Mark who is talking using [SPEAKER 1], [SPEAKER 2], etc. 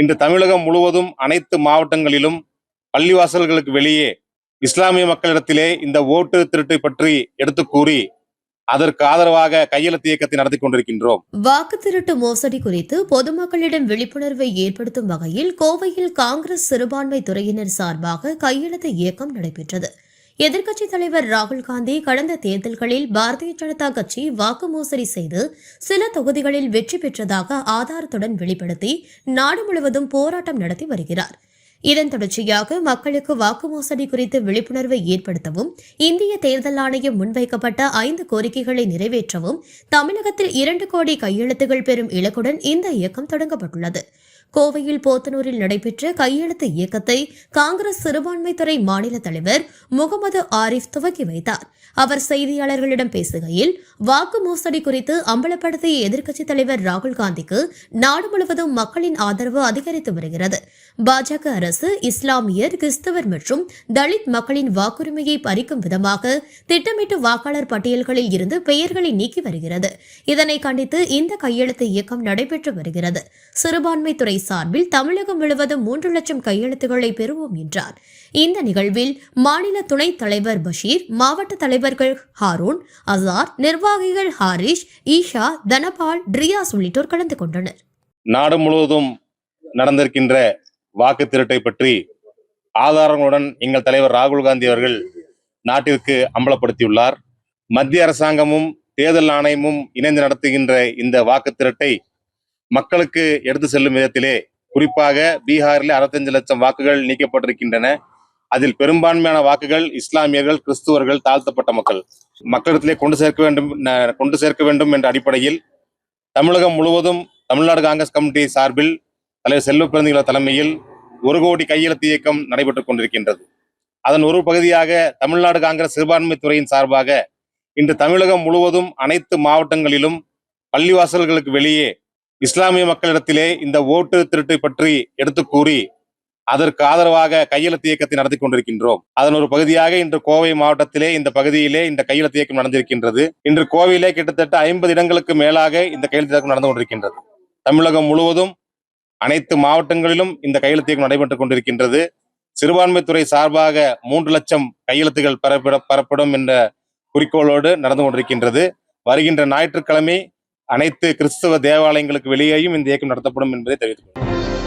[SPEAKER 1] இன்று தமிழகம் முழுவதும் அனைத்து மாவட்டங்களிலும் பள்ளிவாசல்களுக்கு வெளியே இஸ்லாமிய மக்களிடத்திலே இந்த ஓட்டு திருட்டு பற்றி எடுத்து கூறி அதற்கு ஆதரவாக கையெழுத்து இயக்கத்தை நடத்தி கொண்டிருக்கின்றோம்.
[SPEAKER 2] வாக்கு திருட்டு மோசடி குறித்து பொதுமக்களிடம் விழிப்புணர்வை ஏற்படுத்தும் வகையில் கோவையில் காங்கிரஸ் சிறுபான்மை துறையினர் சார்பாக கையெழுத்து இயக்கம் நடைபெற்றது. எதிர்க்கட்சித் தலைவர் ராகுல் காந்தி கடந்த தேர்தல்களில் பாரதிய ஜனதா கட்சி வாக்கு மோசடி செய்து சில தொகுதிகளில் வெற்றி பெற்றதாக ஆதாரத்துடன் வெளிப்படுத்தி நாடு முழுவதும் போராட்டம் நடத்தி வருகிறார். இதன் தொடர்ச்சியாக மக்களுக்கு வாக்கு மோசடி குறித்து விழிப்புணர்வை ஏற்படுத்தவும் இந்திய தேர்தல் ஆணையம் முன்வைக்கப்பட்ட ஐந்து கோரிக்கைகளை நிறைவேற்றவும் தமிழகத்தில் இரண்டு கோடி கையெழுத்துகள் பெறும் இலக்குடன் இந்த இயக்கம் தொடங்கப்பட்டுள்ளது. கோவையில் போத்தனூரில் நடைபெற்ற கையெழுத்து இயக்கத்தை காங்கிரஸ் சிறுபான்மைத்துறை மாநில தலைவர் முகமது ஆரிஃப் துவக்கி வைத்தார். அவர் செய்தியாளர்களிடம் பேசுகையில் வாக்கு மோசடி குறித்து அம்பலப்படுத்திய எதிர்க்கட்சித் தலைவர் ராகுல் காந்திக்கு நாடு முழுவதும் மக்களின் ஆதரவு அதிகரித்து வருகிறது. பாஜக அரசு இஸ்லாமியர் கிறிஸ்தவர் மற்றும் தலித் மக்களின் வாக்குரிமையை பறிக்கும் விதமாக திட்டமிட்டு வாக்காளர் பட்டியல்களில் இருந்து பெயர்களை நீக்கி வருகிறது. இதனை கண்டித்து இந்த கையெழுத்து இயக்கம் நடைபெற்று வருகிறது. சிறுபான்மைத்துறை சார்பில் தமிழகம் முழுவதும் மூன்று லட்சம் கையெழுத்துக்களை பெறுவோம் என்றார். இந்த நிகழ்வில் மாநில துணைத் தலைவர் பஷீர் மாவட்ட தலைவர்கள் ஹாரூன் அசார் நிர்வாகிகள் ஹாரிஷ் ஈஷா தனபால் ட்ரியாஸ் உள்ளிட்டோர் கலந்து கொண்டனர்.
[SPEAKER 1] நாடு முழுவதும் நடந்திருக்கின்ற வாக்கு திருட்டை பற்றி ஆதாரங்களுடன் எங்கள் தலைவர் ராகுல் காந்தி அவர்கள் நாட்டிற்கு அம்பலப்படுத்தியுள்ளார். மத்திய அரசாங்கமும் தேர்தல் ஆணையமும் இணைந்து நடத்துகின்ற இந்த வாக்கு திருட்டை மக்களுக்கு எடுத்து செல்லும் விதத்திலே குறிப்பாக பீகாரில் அறுபத்தஞ்சு லட்சம் வாக்குகள் நீக்கப்பட்டிருக்கின்றன. அதில் பெரும்பான்மையான வாக்குகள் இஸ்லாமியர்கள் கிறிஸ்துவர்கள் தாழ்த்தப்பட்ட மக்கள். மக்களிடத்திலே கொண்டு சேர்க்க வேண்டும் கொண்டு சேர்க்க வேண்டும் என்ற அடிப்படையில் தமிழகம் முழுவதும் தமிழ்நாடு காங்கிரஸ் கமிட்டி சார்பில் தலைவர் செல்வ பிறந்தகள தலைமையில் ஒரு கோடி கையெழுத்து இயக்கம் நடைபெற்றுக் கொண்டிருக்கின்றது. அதன் ஒரு பகுதியாக தமிழ்நாடு காங்கிரஸ் சிறுபான்மை துறையின் சார்பாக இன்று தமிழகம் முழுவதும் அனைத்து மாவட்டங்களிலும் பள்ளிவாசல்களுக்கு வெளியே இஸ்லாமிய மக்களிடத்திலே இந்த ஓட்டு திருட்டை பற்றி எடுத்து கூறி அதற்கு ஆதரவாக கையெழுத்து இயக்கத்தை நடத்தி கொண்டிருக்கின்றோம். அதன் ஒரு பகுதியாக இன்று கோவை மாவட்டத்திலே இந்த பகுதியிலே இந்த கையெழுத்து இயக்கம் நடந்திருக்கின்றது. இன்று கோவையிலே கிட்டத்தட்ட ஐம்பது இடங்களுக்கு மேலாக இந்த கையெழுத்து இயக்கம் நடந்து கொண்டிருக்கின்றது. தமிழகம் முழுவதும் அனைத்து மாவட்டங்களிலும் இந்த கையெழுத்து இயக்கம் நடைபெற்றுக் கொண்டிருக்கின்றது. சிறுபான்மைத்துறை சார்பாக மூன்று லட்சம் கையெழுத்துகள் பெறப்பட பெறப்படும் என்ற குறிக்கோளோடு நடந்து கொண்டிருக்கின்றது. வருகின்ற ஞாயிற்றுக்கிழமை அனைத்து கிறிஸ்தவ தேவாலயங்களுக்கு வெளியேயும் இந்த இயக்கம் நடத்தப்படும் என்பதை தெரிவித்துக் கொள்கிறேன்.